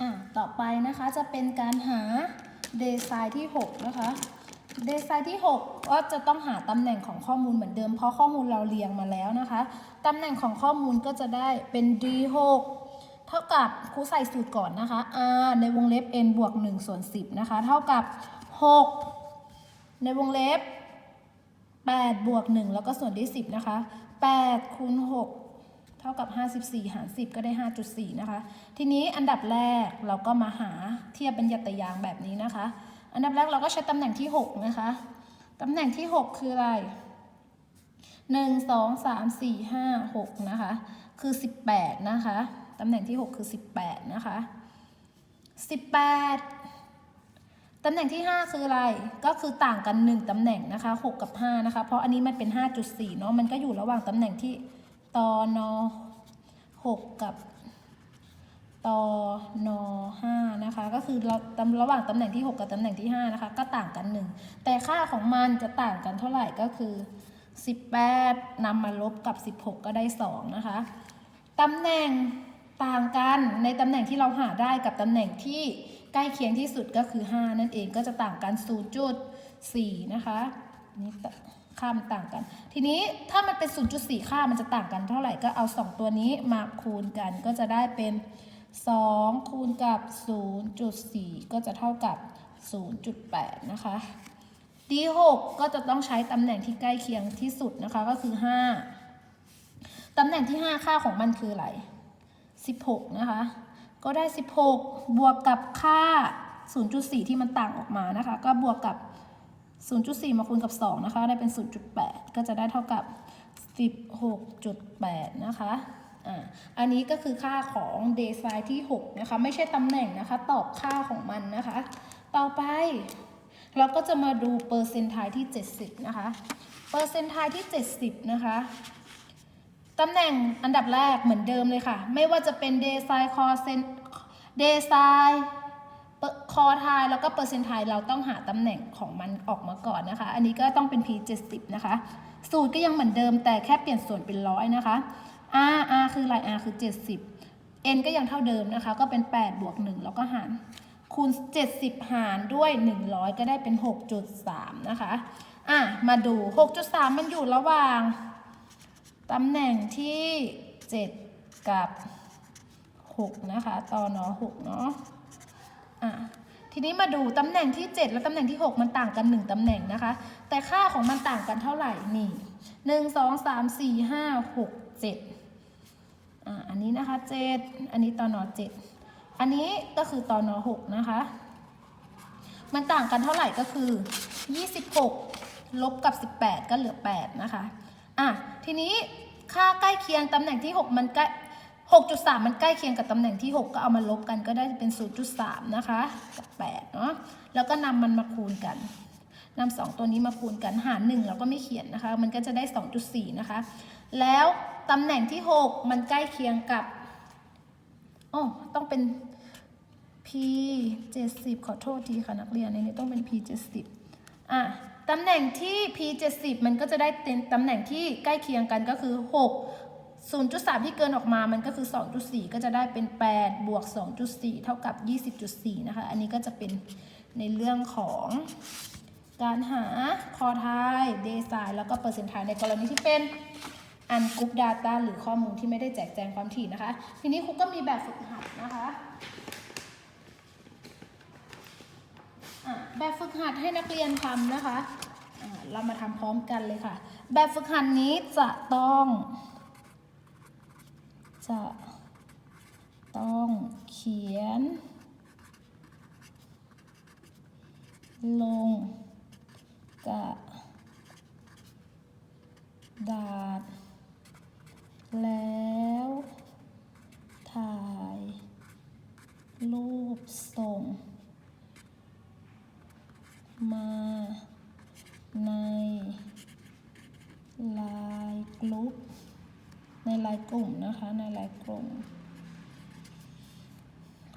อะต่อไปนะคะจะเป็นการหาเดซายที่ 6 นะคะเดซายที่ 6 ก็จะต้องหาตำแหน่งของข้อมูลเหมือนเดิม เพราะข้อมูลเราเรียงมาแล้วนะคะตำแหน่งของข้อมูลก็จะได้เป็น d6 เท่ากับครูใส่สูตรก่อนนะคะ r ในวงเล็บ n บวก1ส่วน10 นะคะ เท่ากับ 6 ในวงเล็บ8บวก1แล้วก็ส่วนที่10 นะคะ8คูณ6 ท่ากับ 54 หาร 10 ก็ได้ 5.4 นะคะ ทีนี้อันดับแรกเราก็มาหาเทียบเป็นยัตยางแบบนี้นะคะ อันดับแรกเราก็ใช้ตำแหน่งที่ 6 นะคะ ตำแหน่งที่ 6 คืออะไร 1 2 3 4 5 6 นะคะ คือ 18 นะคะ ตำแหน่งที่ 6 คือ 18 นะคะ 18 ตำแหน่งที่ 5 คืออะไร ก็คือต่างกัน 1 ตำแหน่งนะคะ 6 กับ 5 นะคะ เพราะอันนี้มันเป็น 5.4 เนาะ มันก็อยู่ระหว่างตำแหน่งที่ ตอน6กับตอน5นะคะ ก็คือเราตำระหว่างตำแหน่งที่ 6 กับตำแหน่งที่ 5 นะคะ ก็ต่างกัน 1 แต่ค่าของมันจะต่างกันเท่าไหร่ก็คือ 18นำมาลบกับ 16 ก็ได้ 2 นะคะตำแหน่งต่างกันในตำแหน่งที่เราหาได้กับตำแหน่งที่ใกล้เคียงที่สุดก็คือ 5 นั่นเองก็จะต่างกัน 0.4 นะคะนี่ต ค่ามันต่างกัน ทีนี้ถ้ามันเป็น 0.4 ค่ามันจะต่างกันเท่าไหร่ก็เอา 2 ตัวนี้มาคูณกันก็จะได้เป็น 2 คูณกับ 0.4 ก็จะเท่ากับ 0.8 นะคะ D6 ก็จะต้องใช้ตำแหน่งที่ใกล้เคียงที่สุดนะคะก็คือ 5 ตำแหน่งที่ 5 ค่าของมันคืออะไร 16 นะคะ ก็ได้ 16 บวกกับค่า 0.4 ที่มันต่างออกมานะคะ ก็บวกกับ 0.4 มาคูณกับ 2 นะคะ ได้เป็น 0.8 ก็จะได้เท่ากับ 16.8 นะคะอ่าอันนี้ก็คือค่าของเดซายที่ 6 นะคะ ไม่ใช่ตำแหน่งนะคะ ตอบค่าของมันนะคะ ต่อไป เราก็จะมาดูเปอร์เซนต์ไทที่ 70 นะคะ เปอร์เซนต์ไทที่ 70 นะคะตำแหน่งอันดับแรกเหมือนเดิมเลยค่ะ ไม่ว่าจะเป็นเดซายคอเซนเดซาย คอทายแล้วก็เปอร์เซนต์ไทเราต้องหาตำแหน่งของมันออกมาก่อนนะคะ อันนี้ก็ต้องเป็น P 70 นะคะ สูตรก็ยังเหมือนเดิมแต่แค่เปลี่ยนส่วนเป็นร้อยนะคะ R R คืออะไร R คือ 70 N ก็ยังเท่าเดิมนะคะ ก็เป็น 8 บวก 1 แล้วก็หารคูณ 70 หารด้วย 100 ก็ได้เป็น 6.3 นะคะ อะ มาดู 6.3 มันอยู่ระหว่างตำแหน่งที่ 7 กับ 6 นะคะตอนอ6เนาะ อะทีนี้มาดูตำแหน่งที่ 7 และตำแหน่งที่ 6 มันต่างกัน 1ตำแหน่งนะคะ แต่ค่าของมันต่างกันเท่าไหร่นี่1 2 3 4 5 6 7อ่าอันนี้นะคะ7อันนี้ตอนอ7อันนี้ก็คือตอนอ6นะคะ มันต่างกันเท่าไหร่ก็คือ26ลบกับ18ก็เหลือ8นะคะอะทีนี้ค่าใกล้เคียงตำแหน่งที่6มันใกล้ 6.3 มันใกล้เคียงกับตำแหน่งที่ 6 ก็เอามาลบกันก็ได้เป็น 0.3 นะคะกับ8เนาะแล้วก็นำมันมาคูณกันนำสองตัวนี้มาคูณกันหาร1เราก็ไม่เขียนนะคะ มันก็จะได้ 2.4 นะคะ แล้วตำแหน่งที่ 6 มันใกล้เคียงกับอ๋อต้องเป็น P 70ขอโทษทีค่ะนักเรียนในนี้ต้องเป็น P 70อะตำแหน่งที่ P 70มันก็จะได้เป็นตำแหน่งที่ใกล้เคียงกันก็คือ 6 0.3 ที่เกินออกมามันก็คือ 2.4 ก็จะได้เป็น 8 บวก 2.4 เท่ากับ 20.4 นะคะ อันนี้ก็จะเป็นในเรื่องของการหาคอทายเดซายแล้วก็เปอร์เซ็นต์ไทในกรณีที่เป็นอันกรุ๊ป Data หรือข้อมูลที่ไม่ได้แจกแจงความถี่นะคะ ทีนี้ครูก็มีแบบฝึกหัดนะคะแบบฝึกหัดให้นักเรียนทำนะคะะเรามาทำพร้อมกันเลยค่ะ แบบฝึกหัดนี้จะต้อง จะต้องเขียน ลงกระดาษ แล้วถ่าย รูปส่ง มาในไลน์กลุ่ม ในไลน์กลุ่มนะคะในไลน์กลุ่ม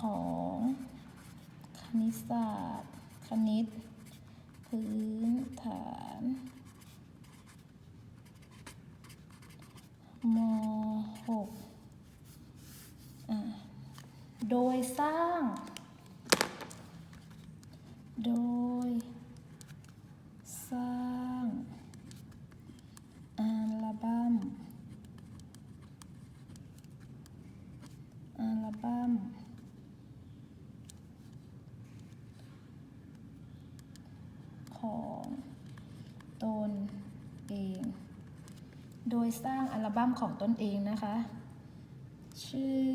ของคณิตศาสตร์ คณิต พื้นฐานม .6 อะโดยสร้าง โดยสร้างอัลบั้มอัลบั้มของตนเอง โดยสร้างอัล บั้มของตนเองนะคะ ชื่อ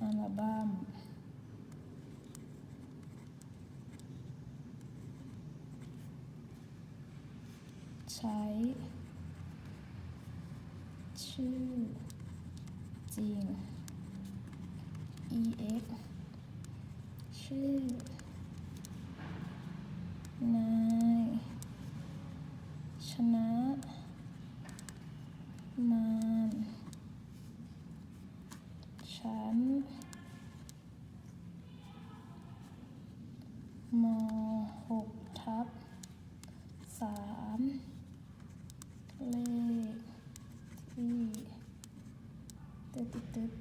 อัลบั้มใช้ ชื่อ จริง ex ชื่อนา ชนะ มานฉัน มหกทับสามเลขที่ตึ๊ดตึ๊ดตึ๊ด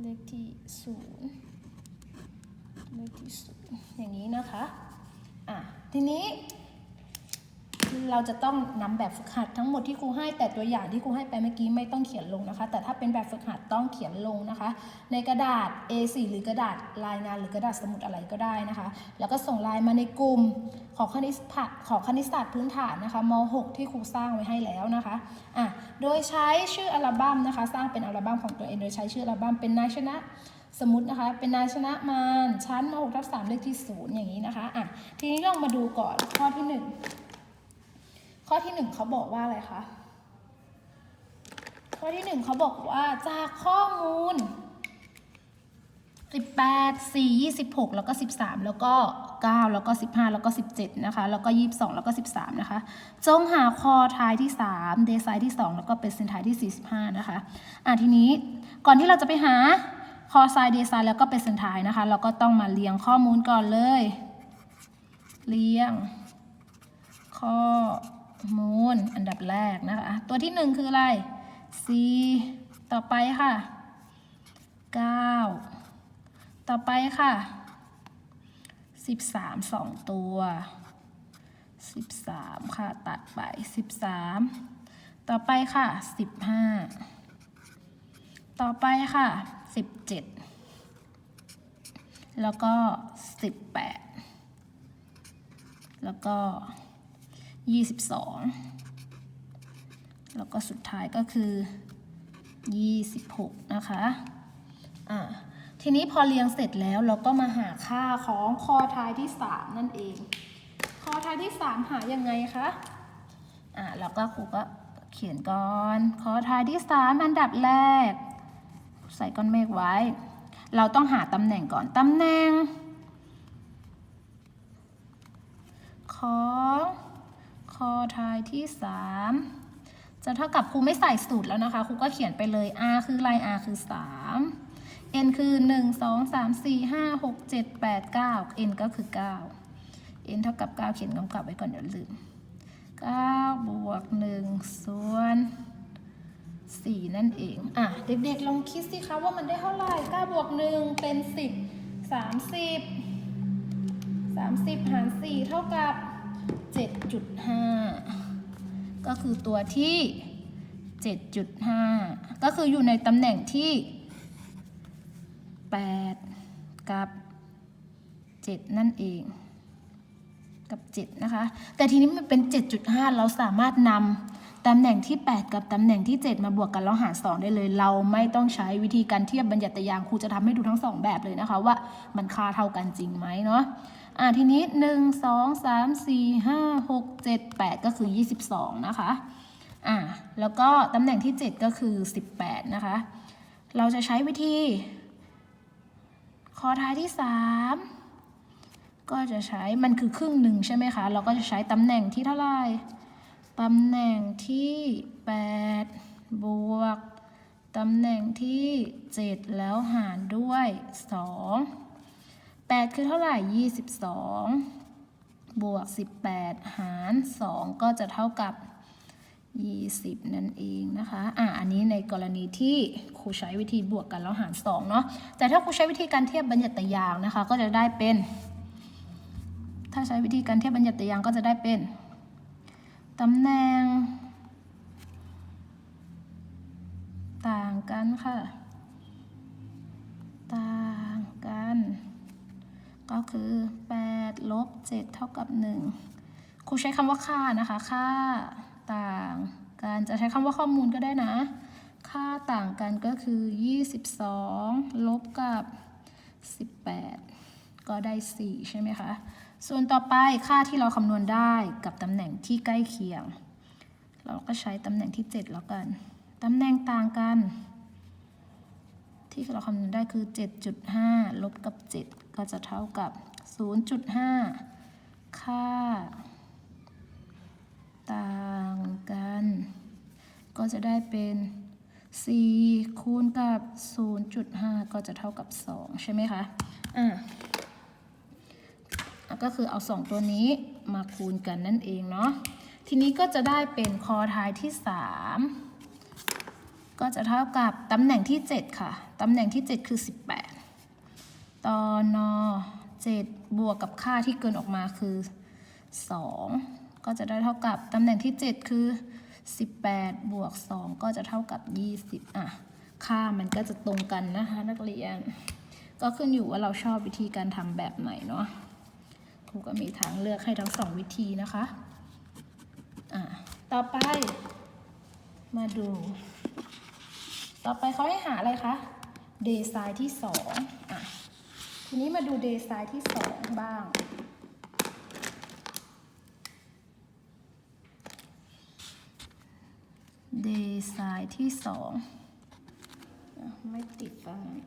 เลข ที่ศูนย์เลขที่ศูนย์อย่างนี้นะคะ อะ ทีนี้ เราจะต้องนำแบบฝึกหัดทั้งหมดที่ครูให้แต่ตัวอย่างที่ครูให้ไปเมื่อกี้ไม่ต้องเขียนลงนะคะ แต่ถ้าเป็นแบบฝึกหัดต้องเขียนลงนะคะ ในกระดาษ A4 หรือกระดาษรายงานหรือกระดาษสมุดอะไรก็ได้นะคะ แล้วก็ส่งไลน์มาในกลุ่มของคณิตศาสตร์ของคณิตศาสตร์พื้นฐานนะคะม .6 ที่ครูสร้างไว้ให้แล้วนะคะอะโดยใช้ชื่ออัลบั้มนะคะ สร้างเป็นอัลบั้มของตัวเองโดยใช้ชื่ออัลบั้มเป็นนายชนะสมมตินะคะ เป็นนายชนะมารชั้นม .6 ทับ3เลขที่ศูนย์อย่างนี้นะคะอะทีนี้ลองมาดูก่อนข้อที่หนึ่ง ข้อที่หนึ่งเขาบอกว่าอะไรคะ ข้อที่หนึ่งเขาบอกว่าจากข้อมูล 18 4 26 แล้วก็ 13 แล้วก็ 9 แล้วก็ 15 แล้วก็ 17 นะคะ แล้วก็ 22 แล้วก็ 13 นะคะ จงหาคอท้ายที่ 3 เดซายที่ 2 แล้วก็เป็นเซนท้ายที่ 45 นะคะ อะทีนี้ก่อนที่เราจะไปหาคอไซด์เดซายแล้วก็เป็นเซนท้ายนะคะ เราก็ต้องมาเรียงข้อมูลก่อนเลย เรียงข้อ มูลอันดับแรกนะคะ ตัวที่หนึ่งคืออะไร c ต่อไปค่ะ 9 ต่อไปค่ะ 13 2 ตัว 13 ค่ะ ตัดไป 13 ต่อไปค่ะ 15 ต่อไปค่ะ 17 แล้วก็ 18 แล้วก็ 22 แล้วก็สุดท้ายก็คือ 26 นะคะอ่าทีนี้พอเรียงเสร็จแล้วเราก็มาหาค่าของคอท้ายที่ 3 นั่นเอง คอท้ายที่ 3 หายังไงคะอ่าแล้วก็ครูก็เขียนก่อน คอท้ายที่ 3 อันดับแรก ใส่ก้อนเมฆไว้ เราต้องหาตำแหน่งก่อนตำแหน่งของ อทายที่ 3 จะเท่ากับครูไม่ใส่สูตรแล้วนะคะ ครูก็เขียนไปเลย r คืออะไร r คือ 3 n คือ 1 2 3 4 5 6 7 8 9 n ก็คือ 9 n เท่ากับ 9 เขียนกำกับไว้ก่อนเดี๋ยวลืม 9 บวก 1 ส่วน4นั่นเอง อะ เด็กๆ ลองคิดสิคะว่ามันได้เท่าไหร่9บวก 1 เป็น 10 30 30 หาร 4 เท่ากับ 7.5 ก็คือตัวที่ 7.5 ก็คืออยู่ในตำแหน่งที่ 8 กับ 7 นั่นเอง กับ 7 นะคะ แต่ทีนี้มันเป็น 7.5 เราสามารถนำตำแหน่งที่ 8 กับตำแหน่งที่ 7 มาบวกกันแล้วหาร 2 ได้เลย เราไม่ต้องใช้วิธีการเทียบบัญญัติยางครูจะทำให้ดูทั้ง 2 แบบเลยนะคะว่ามันค่าเท่ากันจริงไหมเนาะ อ่าทีนี้ 1 2 3 4 5 6 7 8 ก็คือ 22 นะคะอ่าแล้วก็ตำแหน่งที่ 7 ก็คือ 18 นะคะ เราจะใช้วิธีคอท้ายที่ 3 ก็จะใช้มันคือครึ่งหนึ่งใช่ไหมคะ เราก็จะใช้ตำแหน่งที่เท่าไหร่ตำแหน่งที่ 8 บวกตำแหน่งที่ 7 แล้วหารด้วย 2 8 คือเท่าไหร่ 22 บวก 18 หาร 2 ก็จะเท่ากับ 20 นั่นเองนะคะ อะอันนี้ในกรณีที่ครูใช้วิธีบวกกันแล้วหาร 2 เนาะ แต่ถ้าครูใช้วิธีการเทียบบัญญัติยางนะคะ ก็จะได้เป็น ถ้าใช้วิธีการเทียบบัญญัติยางก็จะได้เป็นตำแหน่ง ต่างกันค่ะ ก็คือ8ลบ7เท่ากับ 1 ครูใช้คำว่าค่านะคะ ค่าต่างกันจะใช้คำว่าข้อมูลก็ได้นะ ค่าต่างกันก็คือ 22 ลบกับ 18 ก็ได้ 4 ใช่ไหมคะ ส่วนต่อไปค่าที่เราคำนวณได้กับตำแหน่งที่ใกล้เคียง เราก็ใช้ตำแหน่งที่ 7 แล้วกัน ตำแหน่งต่างกัน ที่เราคำนวณได้คือ 7.5 ลบกับ 7 ก็จะเท่ากับ 0.5 ค่า ต่างกัน ก็จะได้เป็น 4 คูณกับ 0.5 ก็จะเท่ากับ 2 ใช่ไหมคะ อ่าก็คือเอา 2 ตัวนี้มาคูณกันนั่นเองเนาะ ทีนี้ก็จะได้เป็นคอทายที่ 3 ก็จะเท่ากับตำแหน่งที่ 7 ค่ะ ตำแหน่งที่ 7 คือ 18 ตอนอ7บวกกับค่าที่เกินออกมาคือ 2 ก็จะได้เท่ากับตำแหน่งที่ 7 คือ 18 บวก 2 ก็จะเท่ากับ 20 อะ ค่ามันก็จะตรงกันนะคะนักเรียน ก็ขึ้นอยู่ว่าเราชอบวิธีการทำแบบไหนเนาะ ครูก็มีทางเลือกให้ทั้งสองวิธีนะคะ อ่าต่อไป มาดู ต่อไปเขาให้หาอะไรคะเดไซน์ที่สองอะทีนี้มาดูเดไซน์ที่สองบ้าง เดไซน์ที่สองไม่ติดบ้างน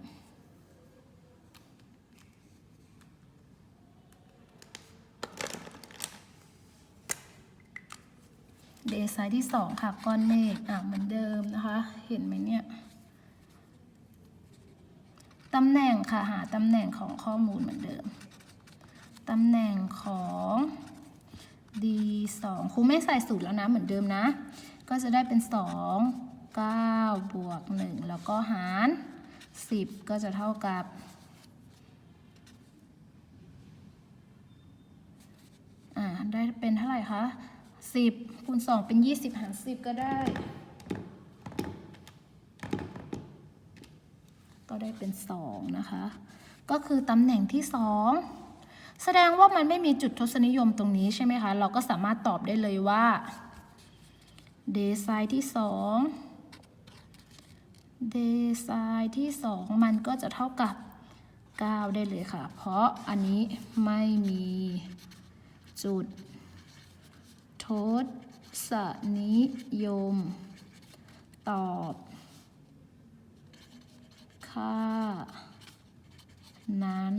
เดไซน์ที่สองค่ะก้อนเมฆอะเหมือนเดิมนะคะ เห็นไหมเนี่ย ตำแหน่งค่ะหาตำแหน่งของข้อมูลเหมือนเดิม ตำแหน่งของ d 2 ครูไม่ใส่สูตรแล้วนะเหมือนเดิมนะ ก็จะได้เป็น 2 9 บวก 1 แล้วก็หาร 10 ก็จะเท่ากับ อ่า ได้เป็นเท่าไหร่คะ 10คูณ2เป็น 20 หาร 10 ก็ได้ ก็ได้เป็น 2 นะคะ ก็คือตำแหน่งที่ 2 แสดงว่ามันไม่มีจุดทศนิยมตรงนี้ใช่ไหมคะ เราก็สามารถตอบได้เลยว่าเดไซน์ที่2เดไซน์ที่ 2 มันก็จะเท่ากับ 9 ได้เลยค่ะ เพราะอันนี้ไม่มีจุดทศนิยม ตอบ ค่า นั้น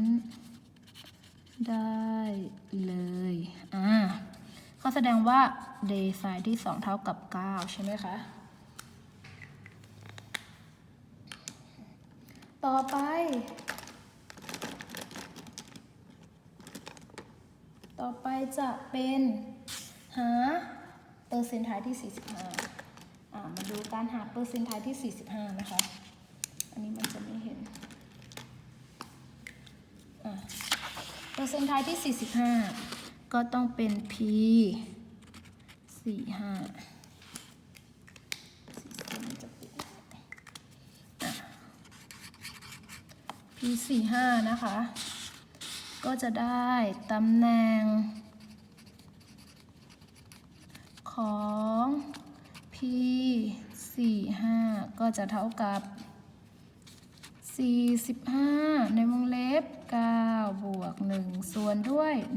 ได้เลยอ่าก็แสดงว่าเดย์ไซน์ที่ 2 เท่ากับ 9 ใช่ไหมคะ ต่อไป ต่อไปจะเป็นหาเปอร์เซ็นต์ไทายที่ 45อ่ามาดูการหาเปอร์เซ็นต์ไทายที่ 45 นะคะ อันนี้มันจะไม่เห็นเปอร์เซ็นต์ไทายที่ 45 ก็ต้องเป็น p 45 p 45นะคะ ก็จะได้ตำแหน่ง ของ p 4 5ก็จะเท่ากับ 45 ในวงเล็บ 9 บวก 1 ส่วนด้วย 100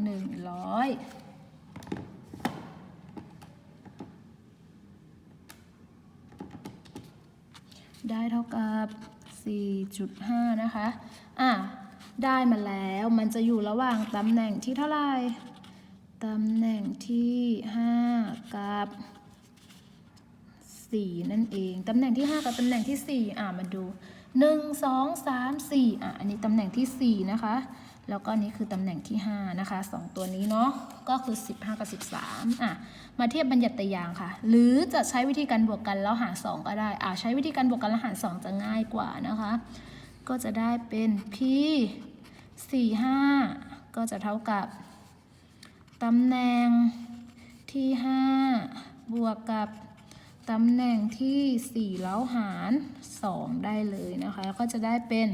ได้เท่ากับ 4.5 นะคะ อะ ได้มาแล้ว มันจะอยู่ระหว่างตำแหน่งที่เท่าไหร่ ตำแหน่งที่ 5 กับ 4 นั่นเอง ตำแหน่งที่ 5 กับตำแหน่งที่ 4 อะ มาดู 1 2 3 4อะอันนี้ตำแหน่งที่ 4 นะคะ แล้วก็นี้คือตำแหน่งที่ 5 นะคะ 2 ตัวนี้เนาะก็คือ 15 กับ 13อะมาเทียบบัญญัติยางค่ะ หรือจะใช้วิธีการบวกกันแล้วหาร 2 ก็ได้อะใช้วิธีการบวกกันแล้วหาร 2 จะง่ายกว่านะคะ ก็จะได้เป็น p 4 5 ก็จะเท่ากับตำแหน่งที่ 5 บวกกับ ตำแหน่งที่ 4 แล้วหาร 2 ได้เลยนะคะ ก็จะได้เป็น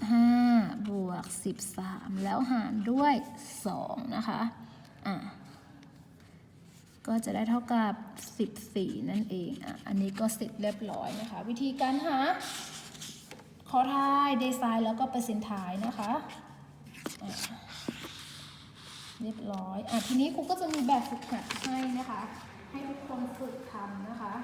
15 บวก 13 แล้วหารด้วย 2 นะคะ อะ ก็จะได้เท่ากับ 14 นั่นเอง อะ อันนี้ก็เสร็จเรียบร้อยนะคะ วิธีการหาขอทาย เดซายแล้วก็เปอร์เซ็นต์ทายนะคะอะ เรียบร้อยอะทีนี้ครูก็จะมีแบบฝึกหัดให้นะคะ ให้ทุกคนฝึกทำนะคะ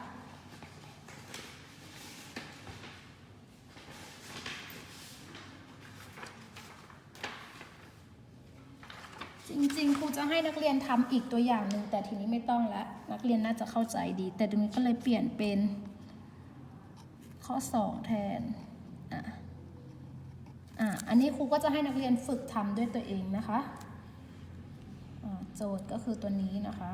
จริงๆ ครูจะให้นักเรียนทำอีกตัวอย่างหนึ่งแต่ทีนี้ไม่ต้องล้วนักเรียนน่าจะเข้าใจดี แต่ตรงนี้ก็เลยเปลี่ยนเป็น ข้อ 2 แทนอะอะอันนี้ครูก็จะให้นักเรียนฝึกทำด้วยตัวเองนะคะ โจทย์ก็คือตัวนี้นะคะ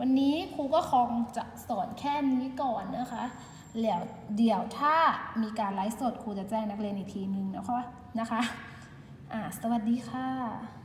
วันนี้ครูก็คงจะสอนแค่นี้ก่อนนะคะแล้วเดี๋ยวถ้ามีการไลฟ์สดครูจะแจ้งนักเรียนอีกทีนึงนะคะนะคะ อ่า สวัสดีค่ะ